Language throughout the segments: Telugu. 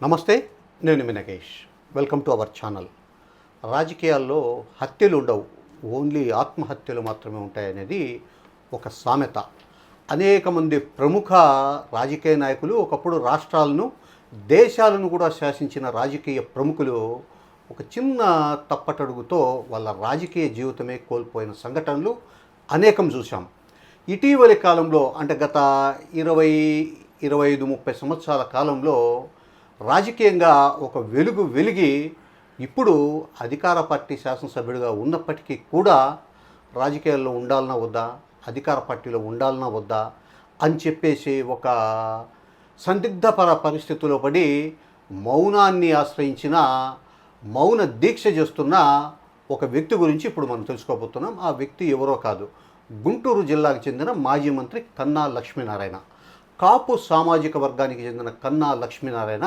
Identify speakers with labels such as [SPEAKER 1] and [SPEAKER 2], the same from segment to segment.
[SPEAKER 1] నమస్తే నేను Minakesh welcome to our channel రాజకీయాల్లో హత్యలు ఉండవు. ఓన్లీ ఆత్మహత్యలు మాత్రమే ఉంటాయనేది ఒక సామెత. అనేక మంది ప్రముఖ రాజకీయ నాయకులు ఒకప్పుడు రాష్ట్రాలను దేశాలను కూడా శాసించిన రాజకీయ ప్రముఖులు ఒక చిన్న తప్పటడుగుతో వాళ్ళ రాజకీయ జీవితమే కోల్పోయిన సంఘటనలు అనేకం చూసాం ఇటీవలి కాలంలో అంటే గత ఇరవై ఇరవై ఐదు ముప్పై సంవత్సరాల కాలంలో రాజకీయంగా ఒక వెలుగు వెలిగి ఇప్పుడు అధికార పార్టీ శాసనసభ్యుడిగా ఉన్నప్పటికీ కూడా రాజకీయాల్లో ఉండాలన్నా వద్దా అధికార పార్టీలో ఉండాలన్నా వద్దా అని చెప్పేసి ఒక సందిగ్ధపర పరిస్థితిలో పడి మౌనాన్ని ఆశ్రయించిన మౌన దీక్ష చేస్తున్న ఒక వ్యక్తి గురించి ఇప్పుడు మనం తెలుసుకోబోతున్నాం. ఆ వ్యక్తి ఎవరో కాదు. గుంటూరు జిల్లాకు చెందిన మాజీ మంత్రి కన్నా లక్ష్మీనారాయణ. కాపు సామాజిక వర్గానికి చెందిన కన్నా లక్ష్మీనారాయణ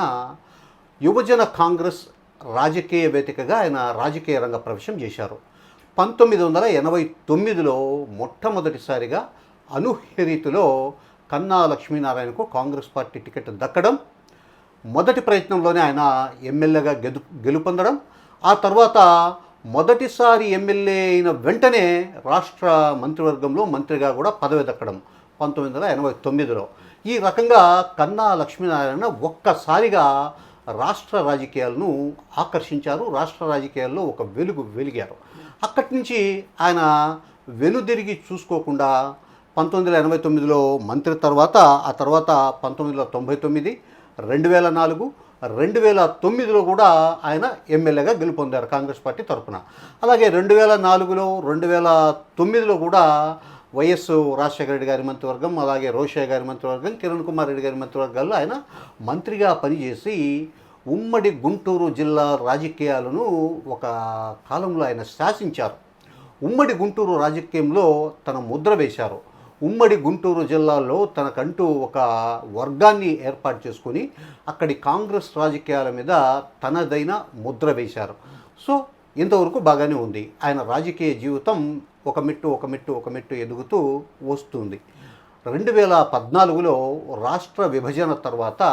[SPEAKER 1] యువజన కాంగ్రెస్ రాజకీయ వేదికగా ఆయన రాజకీయ రంగ ప్రవేశం చేశారు. పంతొమ్మిది వందల ఎనభై తొమ్మిదిలో మొట్టమొదటిసారిగా అనూహ్య కన్నా లక్ష్మీనారాయణకు కాంగ్రెస్ పార్టీ టికెట్ దక్కడం మొదటి ప్రయత్నంలోనే ఆయన ఎమ్మెల్యేగా గెలు గెలుపొందడం ఆ తర్వాత మొదటిసారి ఎమ్మెల్యే అయిన వెంటనే రాష్ట్ర మంత్రివర్గంలో మంత్రిగా కూడా పదవి దక్కడం పంతొమ్మిది వందల ఎనభై తొమ్మిదిలో ఈ రకంగా కన్నా లక్ష్మీనారాయణ ఒక్కసారిగా రాష్ట్ర రాజకీయాలను ఆకర్షించారు రాష్ట్ర రాజకీయాల్లో ఒక వెలుగు వెలిగారు. అక్కడి నుంచి ఆయన వెనుదిరిగి చూసుకోకుండా పంతొమ్మిది వందల ఎనభై తొమ్మిదిలో మంత్రి తర్వాత ఆ తర్వాత పంతొమ్మిది వందల తొంభై తొమ్మిది రెండు వేల నాలుగు రెండు వేల తొమ్మిదిలో కూడా ఆయన ఎమ్మెల్యేగా గెలుపొందారు కాంగ్రెస్ పార్టీ తరఫున అలాగే రెండు వేల నాలుగులో రెండు వేల తొమ్మిదిలో కూడా వైఎస్ రాజశేఖర రెడ్డి గారి మంత్రివర్గం అలాగే రోషయ్య గారి మంత్రివర్గం కిరణ్ కుమార్ రెడ్డి గారి మంత్రివర్గాల్లో ఆయన మంత్రిగా పనిచేసి ఉమ్మడి గుంటూరు జిల్లా రాజకీయాలను ఒక కాలంలో ఆయన శాసించారు. ఉమ్మడి గుంటూరు రాజకీయంలో తన ముద్ర వేశారు. ఉమ్మడి గుంటూరు జిల్లాలో తనకంటూ ఒక వర్గాన్ని ఏర్పాటు చేసుకొని అక్కడి కాంగ్రెస్ రాజకీయాల మీద తనదైన ముద్ర వేశారు. సో ఇంతవరకు బాగానే ఉంది. ఆయన రాజకీయ జీవితం ఒక మెట్టు ఒక మెట్టు ఒక మెట్టు ఎదుగుతూ వస్తుంది. రెండు వేల పద్నాలుగులో రాష్ట్ర విభజన తర్వాత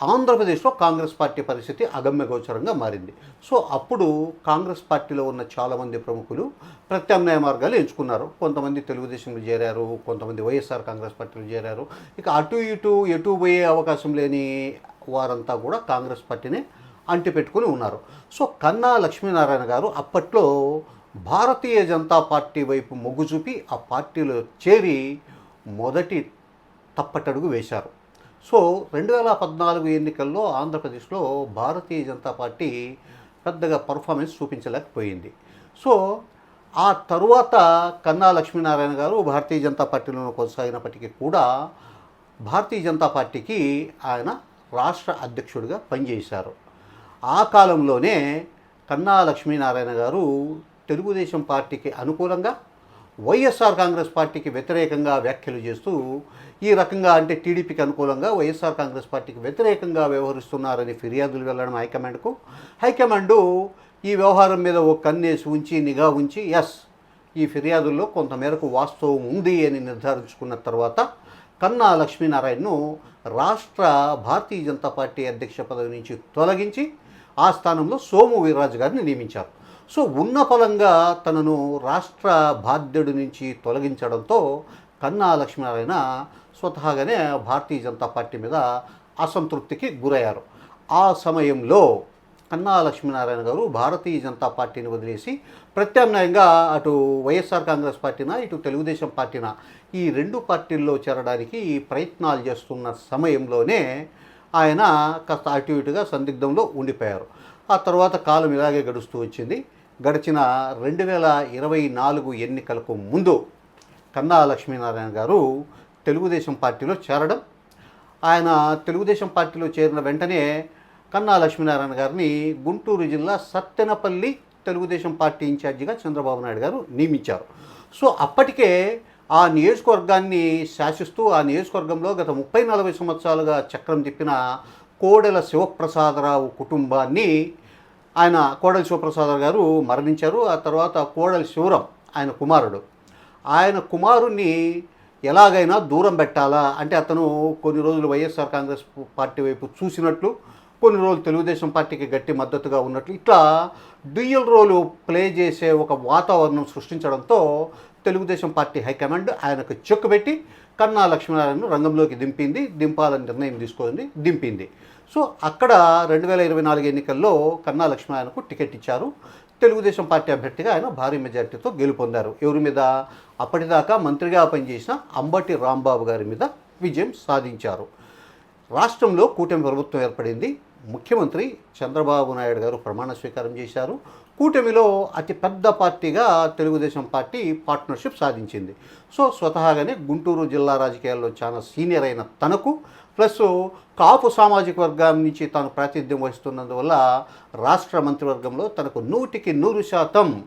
[SPEAKER 1] ఆంధ్రప్రదేశ్లో కాంగ్రెస్ పార్టీ పరిస్థితి అగమ్యగోచరంగా మారింది. సో అప్పుడు కాంగ్రెస్ పార్టీలో ఉన్న చాలామంది ప్రముఖులు ప్రత్యామ్నాయ మార్గాలు ఎంచుకున్నారు. కొంతమంది తెలుగుదేశంలో చేరారు కొంతమంది వైఎస్ఆర్ కాంగ్రెస్ పార్టీలో చేరారు. ఇక అటు ఇటు ఎటు పోయే అవకాశం లేని వారంతా కూడా కాంగ్రెస్ పార్టీని అంటిపెట్టుకుని ఉన్నారు. సో కన్నా లక్ష్మీనారాయణ గారు అప్పట్లో భారతీయ జనతా పార్టీ వైపు మొగ్గు చూపి ఆ పార్టీలో చేరి మొదటి తప్పటడుగు వేశారు. సో రెండు వేల పద్నాలుగు ఎన్నికల్లో ఆంధ్రప్రదేశ్లో భారతీయ జనతా పార్టీ పెద్దగా పర్ఫార్మెన్స్ చూపించలేకపోయింది. సో ఆ తరువాత కన్నా లక్ష్మీనారాయణ గారు భారతీయ జనతా పార్టీలో కొనసాగినప్పటికీ కూడా భారతీయ జనతా పార్టీకి ఆయన రాష్ట్ర అధ్యక్షుడిగా పనిచేశారు. ఆ కాలంలోనే కన్నా లక్ష్మీనారాయణ గారు తెలుగుదేశం పార్టీకి అనుకూలంగా వైఎస్ఆర్ కాంగ్రెస్ పార్టీకి వ్యతిరేకంగా వ్యాఖ్యలు చేస్తూ ఈ రకంగా అంటే టీడీపీకి అనుకూలంగా వైఎస్ఆర్ కాంగ్రెస్ పార్టీకి వ్యతిరేకంగా వ్యవహరిస్తున్నారని ఫిర్యాదులు వెళ్ళడం హైకమాండ్కు. హైకమాండు ఈ వ్యవహారం మీద ఓ కన్నేసి ఉంచి నిఘా ఉంచి ఎస్ ఈ ఫిర్యాదుల్లో కొంతమేరకు వాస్తవం ఉంది అని నిర్ధారించుకున్న తర్వాత కన్నా లక్ష్మీనారాయణను రాష్ట్ర భారతీయ జనతా పార్టీ అధ్యక్ష పదవి నుంచి తొలగించి ఆ స్థానంలో సోము వీర్రాజు గారిని నియమించారు. సో ఉన్న ఫలంగా తనను రాష్ట్ర బాధ్యుడి నుంచి తొలగించడంతో కన్నా లక్ష్మీనారాయణ స్వతహాగానే భారతీయ జనతా పార్టీ మీద అసంతృప్తికి గురయ్యారు. ఆ సమయంలో కన్నా లక్ష్మీనారాయణ గారు భారతీయ జనతా పార్టీని వదిలేసి ప్రత్యామ్నాయంగా అటు వైఎస్ఆర్ కాంగ్రెస్ పార్టీనా ఇటు తెలుగుదేశం పార్టీనా ఈ రెండు పార్టీల్లో చేరడానికి ప్రయత్నాలు చేస్తున్న సమయంలోనే ఆయన కాస్త అటు ఇటుగా సందిగ్ధంలో ఉండిపోయారు. ఆ తర్వాత కాలం ఇలాగే గడుస్తూ వచ్చింది. గడిచిన రెండు వేల ఇరవై నాలుగు ఎన్నికలకు ముందు కన్నా లక్ష్మీనారాయణ గారు తెలుగుదేశం పార్టీలో చేరడం ఆయన తెలుగుదేశం పార్టీలో చేరిన వెంటనే కన్నా లక్ష్మీనారాయణ గారిని గుంటూరు జిల్లా సత్తెనపల్లి తెలుగుదేశం పార్టీ ఇన్ఛార్జిగా చంద్రబాబు నాయుడు గారు నియమించారు. సో అప్పటికే ఆ నియోజకవర్గాన్ని శాసిస్తూ ఆ నియోజకవర్గంలో గత ముప్పై నలభై సంవత్సరాలుగా చక్రం తిప్పిన కోడెల శివప్రసాదరావు కుటుంబాన్ని ఆయన కోడెల శివప్రసాదరావు గారు మరణించారు. ఆ తర్వాత కోడెల శివరం ఆయన కుమారుడు. ఆయన కుమారుణ్ణి ఎలాగైనా దూరం పెట్టాలా? అంటే అతను కొన్ని రోజులు వైఎస్ఆర్ కాంగ్రెస్ పార్టీ వైపు చూసినట్లు కొన్ని రోజులు తెలుగుదేశం పార్టీకి గట్టి మద్దతుగా ఉన్నట్లు ఇట్లా డ్యూయల్ రోలు ప్లే చేసే ఒక వాతావరణం సృష్టించడంతో తెలుగుదేశం పార్టీ హైకమాండ్ ఆయనకు చెక్కు పెట్టి కన్నా లక్ష్మీనారాయణను రంగంలోకి దింపింది దింపాలని నిర్ణయం తీసుకుంది దింపింది. సో అక్కడ రెండు వేల ఇరవై నాలుగు ఎన్నికల్లో కన్నా లక్ష్మీనారాయణకు టికెట్ ఇచ్చారు. తెలుగుదేశం పార్టీ అభ్యర్థిగా ఆయన భారీ మెజార్టీతో గెలుపొందారు. ఎవరి మీద? అప్పటిదాకా మంత్రిగా పనిచేసిన అంబటి రాంబాబు గారి మీద విజయం సాధించారు. రాష్ట్రంలో కూటమి ప్రభుత్వం ఏర్పడింది. ముఖ్యమంత్రి చంద్రబాబు నాయుడు గారు ప్రమాణ స్వీకారం చేశారు. కూటమిలో అతి పెద్ద పార్టీగా తెలుగుదేశం పార్టీ పార్ట్నర్షిప్ సాధించింది. సో స్వతహాగానే గుంటూరు జిల్లా రాజకీయాల్లో చాలా సీనియర్ అయిన తనకు ప్లస్ కాపు సామాజిక వర్గం నుంచి తాను ప్రాతినిధ్యం వహిస్తున్నందువల్ల రాష్ట్ర మంత్రివర్గంలో తనకు నూటికి నూరు శాతం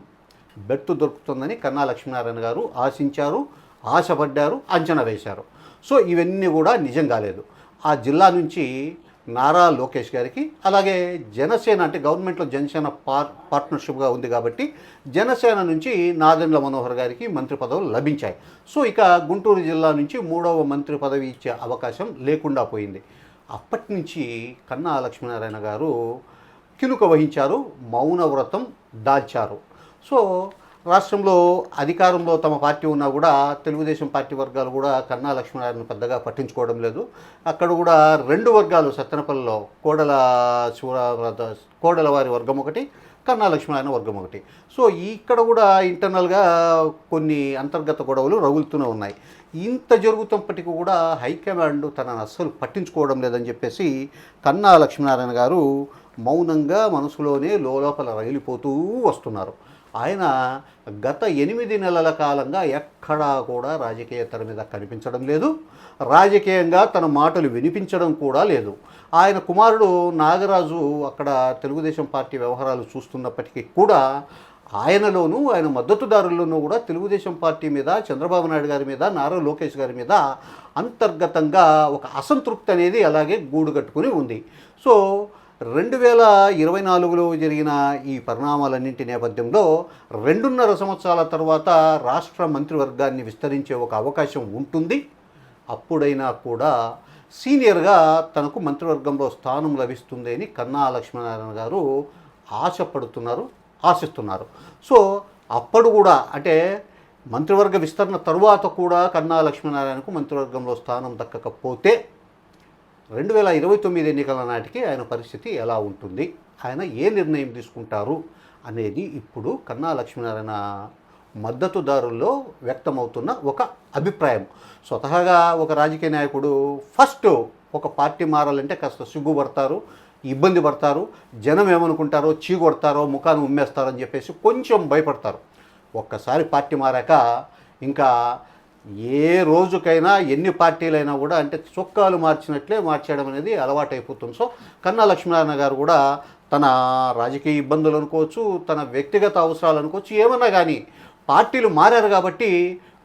[SPEAKER 1] బెర్తు దొరుకుతుందని కన్నా లక్ష్మీనారాయణ గారు ఆశించారు ఆశపడ్డారు అంచనా వేశారు. సో ఇవన్నీ కూడా నిజం కాలేదు. ఆ జిల్లా నుంచి నారా లోకేష్ గారికి అలాగే జనసేన అంటే గవర్నమెంట్లో జనసేన పార్ పార్ట్నర్షిప్గా ఉంది కాబట్టి జనసేన నుంచి నాదెండ్ల మనోహర్ గారికి మంత్రి పదవులు లభించాయి. సో ఇక గుంటూరు జిల్లా నుంచి మూడవ మంత్రి పదవి ఇచ్చే అవకాశం లేకుండా పోయింది. అప్పటి నుంచి కన్నా లక్ష్మీనారాయణ గారు కినుక వహించారు మౌన వ్రతం దాల్చారు. సో రాష్ట్రంలో అధికారంలో తమ పార్టీ ఉన్నా కూడా తెలుగుదేశం పార్టీ వర్గాలు కూడా కన్నా లక్ష్మీనారాయణ పెద్దగా పట్టించుకోవడం లేదు. అక్కడ కూడా రెండు వర్గాలు సత్తెనపల్లిలో కోడల శివరా కోడల వారి వర్గం ఒకటి కన్నా లక్ష్మీనారాయణ వర్గం ఒకటి. సో ఇక్కడ కూడా ఇంటర్నల్గా కొన్ని అంతర్గత గొడవలు రగులుతూనే ఉన్నాయి. ఇంత జరుగుతున్నప్పటికీ కూడా హైకమాండ్ తనను అస్సలు పట్టించుకోవడం లేదని చెప్పేసి కన్నా లక్ష్మీనారాయణ గారు మౌనంగా మనసులోనే లోపల రగిలిపోతూ వస్తున్నారు. ఆయన గత ఎనిమిది నెలల కాలంగా ఎక్కడా కూడా రాజకీయ తెర మీద కనిపించడం లేదు. రాజకీయంగా తన మాటలు వినిపించడం కూడా లేదు. ఆయన కుమారుడు నాగరాజు అక్కడ తెలుగుదేశం పార్టీ వ్యవహారాలు చూస్తున్నప్పటికీ కూడా ఆయనలోనూ ఆయన మద్దతుదారుల్లోనూ కూడా తెలుగుదేశం పార్టీ మీద చంద్రబాబు నాయుడు గారి మీద నారా లోకేష్ గారి మీద అంతర్గతంగా ఒక అసంతృప్తి అనేది అలాగే గూడు కట్టుకుని ఉంది. సో రెండు వేల ఇరవై నాలుగులో జరిగిన ఈ పరిణామాలన్నింటి నేపథ్యంలో రెండున్నర సంవత్సరాల తర్వాత రాష్ట్ర మంత్రివర్గాన్ని విస్తరించే ఒక అవకాశం ఉంటుంది. అప్పుడైనా కూడా సీనియర్గా తనకు మంత్రివర్గంలో స్థానం లభిస్తుంది అని కన్నా లక్ష్మీనారాయణ గారు ఆశపడుతున్నారు ఆశిస్తున్నారు. సో అప్పుడు కూడా అంటే మంత్రివర్గ విస్తరణ తరువాత కూడా కన్నా లక్ష్మీనారాయణకు మంత్రివర్గంలో స్థానం దక్కకపోతే రెండు వేల ఇరవై తొమ్మిది ఎన్నికల నాటికి ఆయన పరిస్థితి ఎలా ఉంటుంది? ఆయన ఏ నిర్ణయం తీసుకుంటారు? అనేది ఇప్పుడు కన్నా లక్ష్మీనారాయణ మద్దతుదారుల్లో వ్యక్తమవుతున్న ఒక అభిప్రాయం. స్వతహాగా ఒక రాజకీయ నాయకుడు ఫస్ట్ ఒక పార్టీ మారాలంటే కాస్త సిగ్గుపడతారు ఇబ్బంది పడతారు జనం ఏమనుకుంటారో చీగొడతారో ముఖాన్ని ఉమ్మేస్తారో అని చెప్పేసి కొంచెం భయపడతారు. ఒక్కసారి పార్టీ మారాక ఇంకా ఏ రోజుకైనా ఎన్ని పార్టీలైనా కూడా అంటే చొక్కాలు మార్చినట్లే మార్చేయడం అనేది అలవాటైపోతుంది. సో కన్నా లక్ష్మీనారాయణ గారు కూడా తన రాజకీయ ఇబ్బందులు అనుకోవచ్చు తన వ్యక్తిగత అవసరాలు అనుకోవచ్చు ఏమన్నా కానీ పార్టీలు మారారు కాబట్టి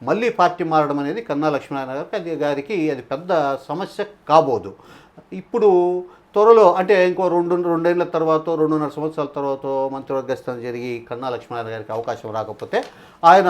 [SPEAKER 1] మళ్ళీ పార్టీ మారడం అనేది కన్నా లక్ష్మీనారాయణ గారికి అది గారికి అది పెద్ద సమస్య కాబోదు. ఇప్పుడు త్వరలో అంటే ఇంకో రెండు రెండేళ్ళ తర్వాత రెండున్నర సంవత్సరాల తర్వాత మంత్రివర్గ స్థానం జరిగి కన్నా లక్ష్మీనారాయణ గారికి అవకాశం రాకపోతే ఆయన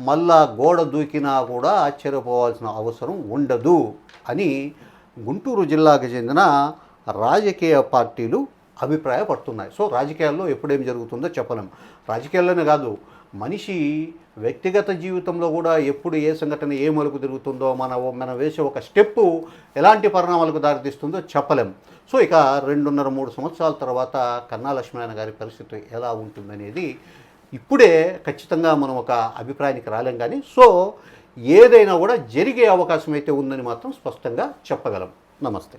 [SPEAKER 1] మళ్ళా గోడ దూకినా కూడా ఆశ్చర్యపోవాల్సిన అవసరం ఉండదు అని గుంటూరు జిల్లాకు చెందిన రాజకీయ పార్టీలు అభిప్రాయపడుతున్నాయి. సో రాజకీయాల్లో ఎప్పుడేం జరుగుతుందో చెప్పలేం. రాజకీయాల్లోనే కాదు మనిషి వ్యక్తిగత జీవితంలో కూడా ఎప్పుడు ఏ సంఘటన ఏ మలుపు తిరుగుతుందో మన మనం వేసే ఒక స్టెప్పు ఎలాంటి పరిణామాలకు దారితీస్తుందో చెప్పలేం. సో ఇక రెండున్నర మూడు సంవత్సరాల తర్వాత కన్నా లక్ష్మీనారాయణ గారి పరిస్థితి ఎలా ఉంటుందనేది ఇప్పుడే ఖచ్చితంగా మనం ఒక అభిప్రాయానికి రాలేం కానీ సో ఏదైనా కూడా జరిగే అవకాశం అయితే ఉందని మాత్రం స్పష్టంగా చెప్పగలం. నమస్తే.